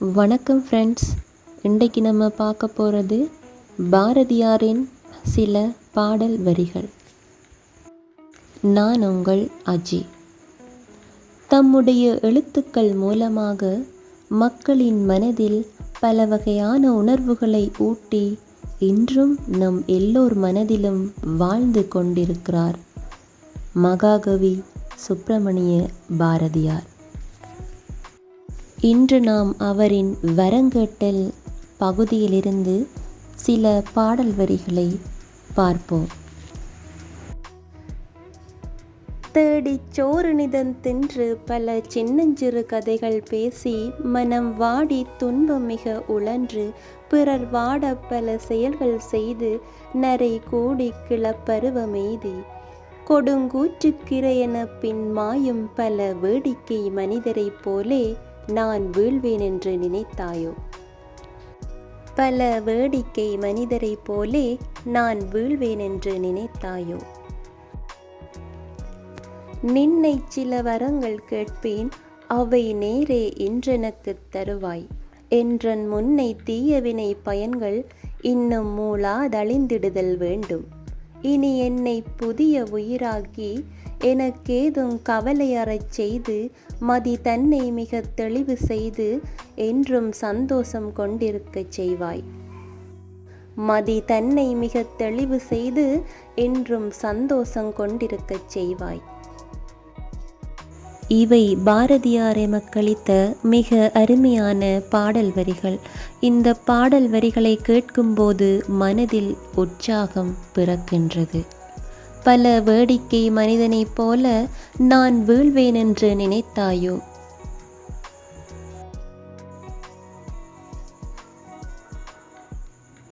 வணக்கம் ஃப்ரெண்ட்ஸ் இன்றைக்கு நம்ம பார்க்க போகிறது பாரதியாரின் சில பாடல் வரிகள். நான் உங்கள் அஜி. தம்முடைய எழுத்துக்கள் மூலமாக மக்களின் மனதில் பல வகையான உணர்வுகளை ஊட்டி இன்றும் நம் எல்லோர் மனதிலும் வாழ்ந்து கொண்டிருக்கிறார் மகாகவி சுப்பிரமணிய பாரதியார். இன்று நாம் அவரின் வரங்கேட்டல் பகுதியிலிருந்து சில பாடல் வரிகளை பார்ப்போம். தேடிச் சோறு நிதம் தின்று பல சின்னஞ்சிறு கதைகள் பேசி மனம் வாடி துன்பம் மிக உழன்று பிறர் வாட பல செயல்கள் செய்து நரை கூடி கிளப்பருவமெய்தி கொடுங்கூற்றுக்கிரையென பின் மாயும் பல வேடிக்கை மனிதரைப் போலே நான் வீழ்வேன் என்று நினைத்தாயோ? பல வேடிக்கை மனிதரைப் போலே நான் வீழ்வேன் என்று நினைத்தாயோ? நின்னை சில வரங்கள் கேட்பேன் அவை நேரே இன்றெனக்கு தருவாய். என்றன் முன்னை தீயவினை பயன்கள் இன்னும் மூளாதழிந்திடுதல் வேண்டும். இனி என்னை புதிய உயிராக்கி எனக்கேதும் கவலையறச் செய்து மதி தன்னை மிக தெளிவு செய்து என்றும் சந்தோஷம் கொண்டிருக்கச் செய்வாய். மதி தன்னை மிக தெளிவு செய்து என்றும் சந்தோஷம் கொண்டிருக்கச் செய்வாய். இவை பாரதியாரை மக்களித்த மிக அருமையான பாடல் வரிகள். இந்த பாடல் வரிகளை கேட்கும்போது மனதில் உற்சாகம் பிறக்கின்றது. பல வேடிக்கை மனிதனைப் போல நான் வீழ்வேன் என்று நினைத்தாயோ?